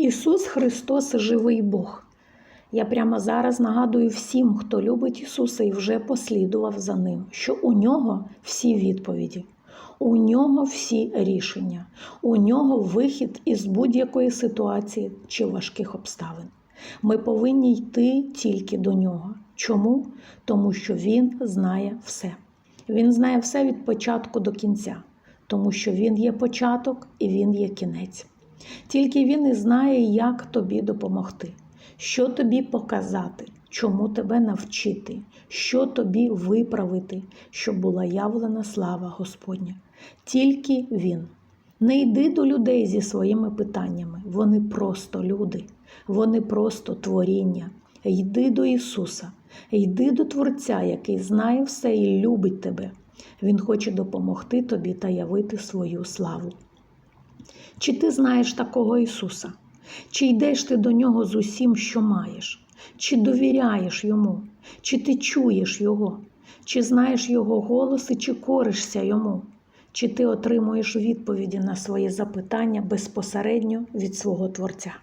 Ісус Христос живий Бог. Я прямо зараз нагадую всім, хто любить Ісуса і вже послідував за Ним, що у нього всі відповіді, у нього всі рішення, у нього вихід із будь-якої ситуації чи важких обставин. Ми повинні йти тільки до нього. Чому? Тому що Він знає все. Він знає все від початку до кінця, тому що Він є початок і Він є кінець. Тільки Він і знає, як тобі допомогти, що тобі показати, чому тебе навчити, що тобі виправити, щоб була явлена слава Господня. Тільки Він. Не йди до людей зі своїми питаннями. Вони просто люди, вони просто творіння. Йди до Ісуса, йди до Творця, який знає все і любить тебе. Він хоче допомогти тобі та явити свою славу. Чи ти знаєш такого Ісуса? Чи йдеш ти до Нього з усім, що маєш? Чи довіряєш Йому? Чи ти чуєш Його? Чи знаєш Його голос і чи коришся Йому? Чи ти отримуєш відповіді на свої запитання безпосередньо від свого Творця?